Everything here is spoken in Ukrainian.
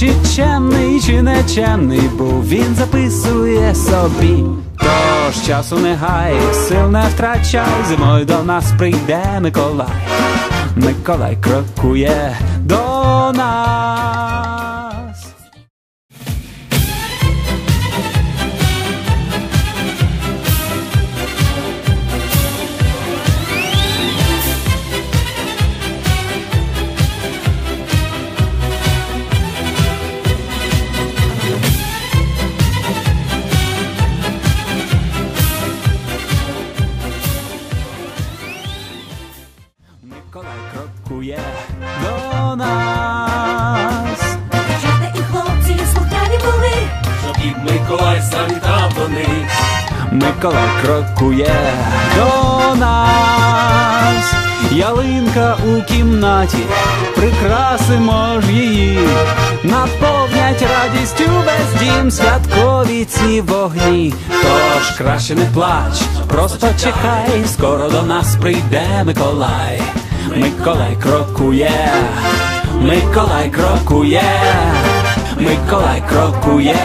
Чи чемний, чи нечемний був, він записує собі. Тож часу не гай, сил не втрачай, зимою до нас прийде Миколай. Миколай крокує до нас. Крокує до нас. Дівчата і хлопці слухаві були, щоб і Миколай завітав до них. Миколай крокує до нас. Ялинка у кімнаті, прикрасимо ж її, наповнять радістю весь дім святкові ці вогні. Тож краще не плач, просто чекай, скоро до нас прийде Миколай. Миколай крокує, Миколай крокує, Миколай крокує